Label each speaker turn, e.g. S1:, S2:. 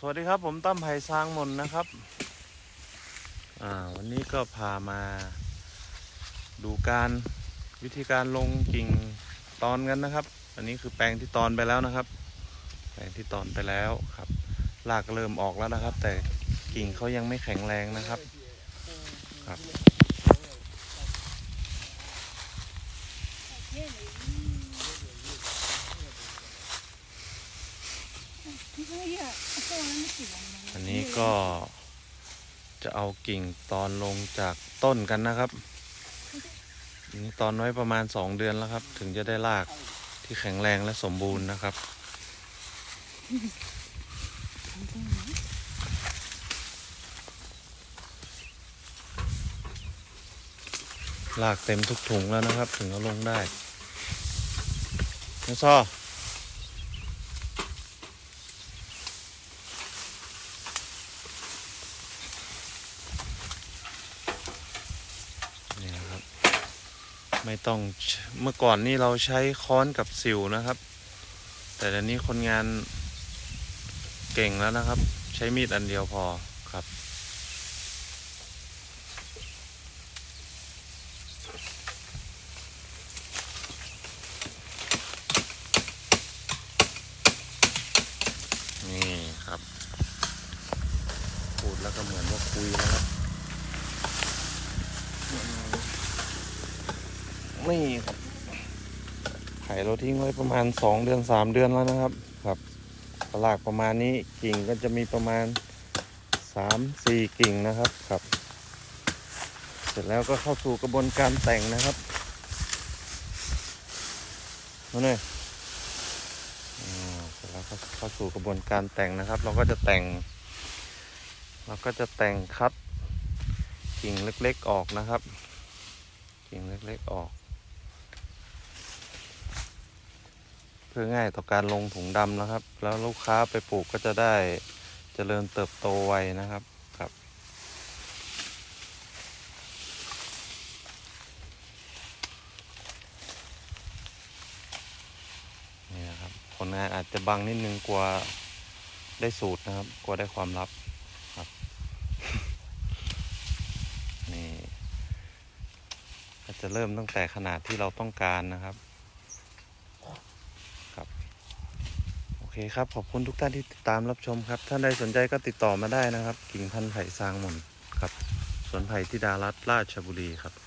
S1: สวัสดีครับผมตั้มไผ่ซางมนนะครับ อ่าวันนี้ก็พามาดูการวิธีการลงกิ่งตอนกันนะครับ อันนี้คือแปลงที่ตอนไปแล้วนะครับ แปลงที่ตอนไปแล้วครับรากเริ่มออกแล้วนะครับ แต่กิ่งเขายังไม่แข็งแรงนะครับ ครับ อันนี้ก็จะเอากิ่งตอนลงจากต้นกันนะครับอันนี้ตอนไว้ประมาณสองเดือนแล้วครับ ถึงจะได้รากที่แข็งแรงและสมบูรณ์นะครับลากเต็มทุกถุงแล้วนะครับ ถึงเอาลงได้นะซอ นี่นะครับ ไม่ต้องเมื่อก่อนนี่เราใช้ค้อนกับสิวนะครับ แต่เดี๋ยวนี้คนงานเก่งแล้วนะครับ ใช้มีดอันเดียวพอครับ นี่ครับพูดแล้วก็เหมือนว่าคุยนะครับ นี่ครับไข่เราทิ้งไว้ประมาณสองเดือนสามเดือนแล้วนะครับครับตลากประมาณนี้กิ่งก็จะมีประมาณสามสี่กิ่งนะครับครับ เสร็จแล้วก็เข้าสู่กระบวนการแต่งนะครับมาหน่อยอ่เสร็จแล้วก็เข้าสู่กระบวนการแต่งนะครับ เราก็จะแต่ง เราก็จะแต่งคัดกิ่งเล็กๆออกนะครับ กิ่งเล็กๆออก พื่อง่ายต่อการลงถุงดำนะครับ แล้วลูกค้าไปปลูกก็จะได้เจริญเติบโตไวนะครับครับ นี่นะครับผลงานอาจจะบังนิดนึงกลัวได้สูตรนะครับกลัวได้ความลับครับนี่ก็จะเริ่มตั้งแต่ขนาดที่เราต้องการนะครับครับ โอ เคครับขอบคุณทุกท่านที่ติดตามรับชมครับ ท่านใดสนใจก็ติดต่อมาได้นะครับ กิ่งพันธุ์ไผ่ซางหมนครับสวนไผ่ทิดารัตราชบุรีครับ